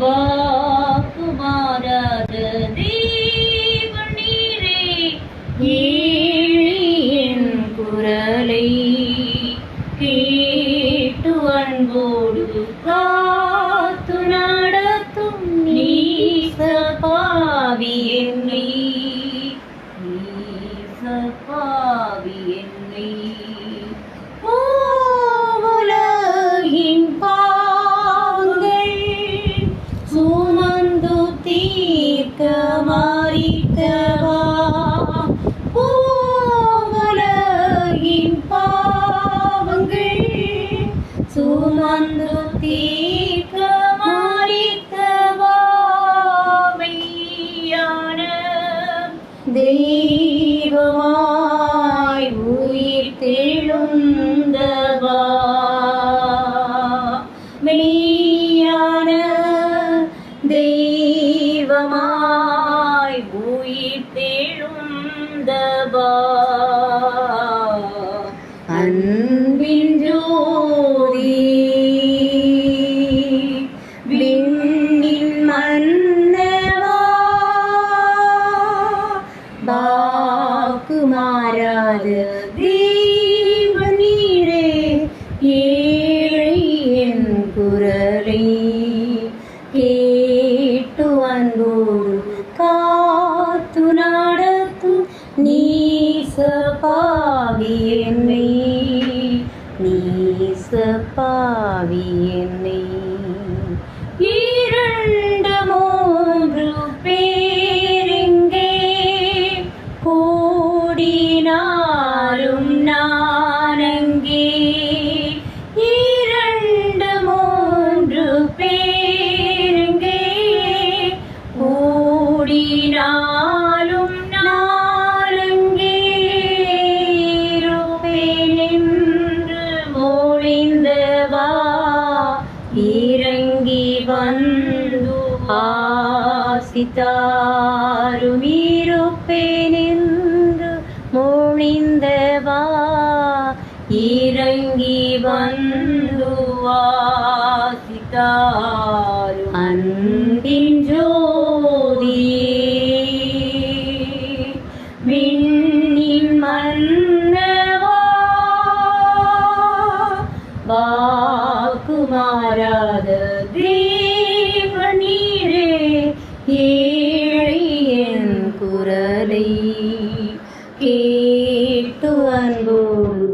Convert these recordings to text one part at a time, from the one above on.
வாக்குமாறாத தேவன் நீரே ஏழியின் குரலை கேட்டு அன்போடு காத்து நடத்தும் நீசபாவி என்னை. என்னை. ദൈവമായി ഉയർത്തെഴുന്നവാ. വെളിയാണ് ദൈവമായി ഉയർത്തെഴുന്നവാ. അന്ന് മന്നവാക്കുമാരാത് ദീപനീരേ ഏഴിയൻ കുരളി. കേട്ടു അൻപോടു കാത്തു നടത്തു നീ സപാവിയെ നീ. നീ സപാവിയെ கூடினாலும் நாளங்கேருப்பேனென்று மொழிந்தவா? இறங்கி வந்து ஆசித்தாரும் இருப்பேனென்று மொழிந்தவா இறங்கி வந்து ஆசித்தார் കേട്ടു അൻപോടു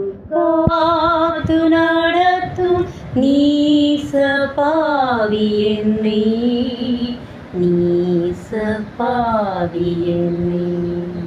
നീ സപാവി നീ സപാവിയെന്നീ നീ